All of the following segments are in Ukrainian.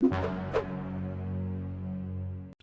you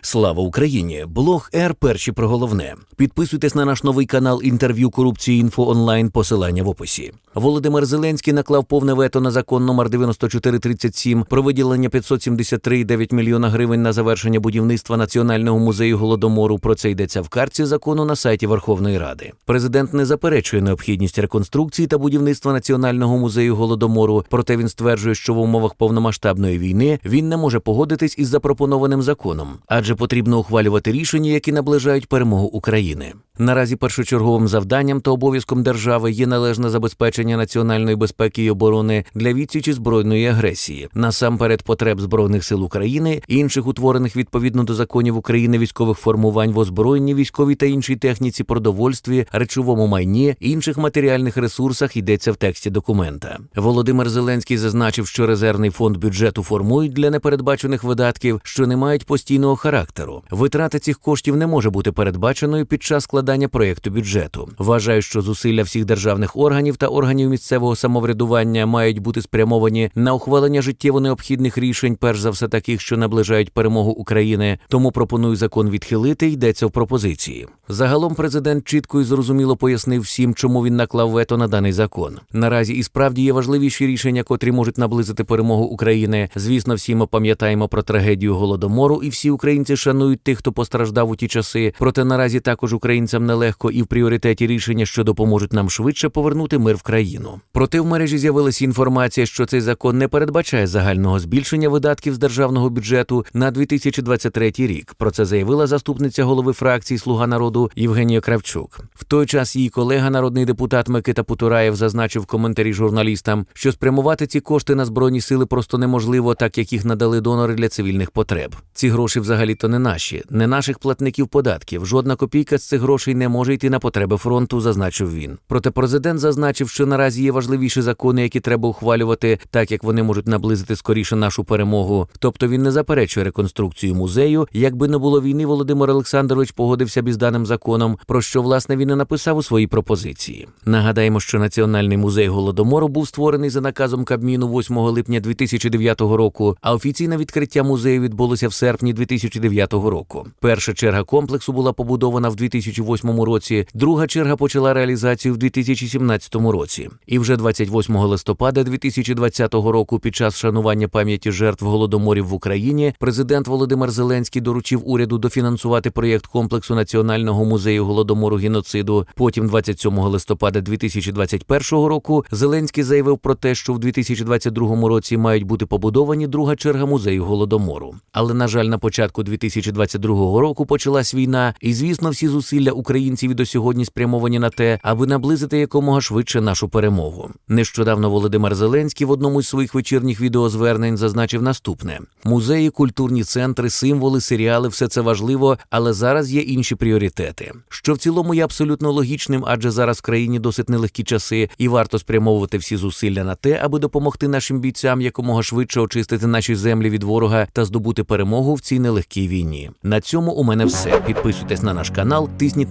Слава Україні! Блог Р. Перші про головне. Підписуйтесь на наш новий канал інтерв'ю корупції інфо онлайн. Посилання в описі. Володимир Зеленський наклав повне вето на закон номер 9437 про виділення 573,9 мільйона гривень на завершення будівництва Національного музею голодомору. Про це йдеться в карці закону на сайті Верховної Ради. Президент не заперечує необхідність реконструкції та будівництва Національного музею голодомору. Проте він стверджує, що в умовах повномасштабної війни він не може погодитись із запропонованим законом, адже потрібно ухвалювати рішення, які наближають перемогу України. Наразі першочерговим завданням та обов'язком держави є належне забезпечення національної безпеки і оборони для відсічі збройної агресії, насамперед потреб збройних сил України, інших утворених відповідно до законів України військових формувань в озброєнні військовій та іншій техніці, продовольстві, речовому майні, інших матеріальних ресурсах йдеться в тексті документа. Володимир Зеленський зазначив, що резервний фонд бюджету формують для непередбачених видатків, що не мають постійного характеру. Витрата цих коштів не може бути передбаченою під час складання проєкту бюджету. Вважаю, що зусилля всіх державних органів та органів місцевого самоврядування мають бути спрямовані на ухвалення життєво необхідних рішень, перш за все таких, що наближають перемогу України. Тому пропоную закон відхилити. Йдеться в пропозиції. Загалом президент чітко і зрозуміло пояснив всім, чому він наклав вето на даний закон. Наразі і справді є важливіші рішення, котрі можуть наблизити перемогу України. Звісно, всі ми пам'ятаємо про трагедію голодомору, і всі українці шанують тих, хто постраждав у ті часи. Проте наразі також українцям нелегко і в пріоритеті рішення, що допоможуть нам швидше повернути мир в країну. Проте в мережі з'явилася інформація, що цей закон не передбачає загального збільшення видатків з державного бюджету на 2023 рік. Про це заявила заступниця голови фракції Слуга народу Євгенія Кравчук. В той час її колега, народний депутат Микита Путураєв, зазначив в коментарі журналістам, що спрямувати ці кошти на збройні сили просто неможливо, так як їх надали донори для цивільних потреб. Ці гроші взагалі-то не наші, не наших платників податків. Жодна копійка з цих грошей не може йти на потреби фронту, зазначив він. Проте президент зазначив, що наразі є важливіші закони, які треба ухвалювати, так як вони можуть наблизити скоріше нашу перемогу. Тобто він не заперечує реконструкцію музею. Якби не було війни, Володимир Олександрович погодився б із даним законом, про що власне він і написав у своїй пропозиції. Нагадаємо, що Національний музей голодомору був створений за наказом Кабміну 8 липня 2009 року, а офіційне відкриття музею відбулося в серпні 2009 року. Перша черга комплексу була побудована в 2008 році, друга черга почала реалізацію в 2017 році. І вже 28 листопада 2020 року, під час шанування пам'яті жертв голодоморів в Україні, президент Володимир Зеленський доручив уряду дофінансувати проєкт комплексу Національного музею голодомору геноциду. Потім, 27 листопада 2021 року, Зеленський заявив про те, що в 2022 році мають бути побудовані друга черга музею голодомору. Але на жаль, на початку 2022 року почалась війна, і звісно, всі зусилля українців і до сьогодні спрямовані на те, аби наблизити якомога швидше нашу перемогу. Нещодавно Володимир Зеленський в одному із своїх вечірніх відеозвернень зазначив наступне: музеї, культурні центри, символи, серіали все це важливо, але зараз є інші пріоритети. Що в цілому є абсолютно логічним, адже зараз в країні досить нелегкі часи, і варто спрямовувати всі зусилля на те, аби допомогти нашим бійцям якомога швидше очистити наші землі від ворога та здобути перемогу в цій нелегкій війні. На цьому у мене все. Підписуйтесь на наш канал, тисніть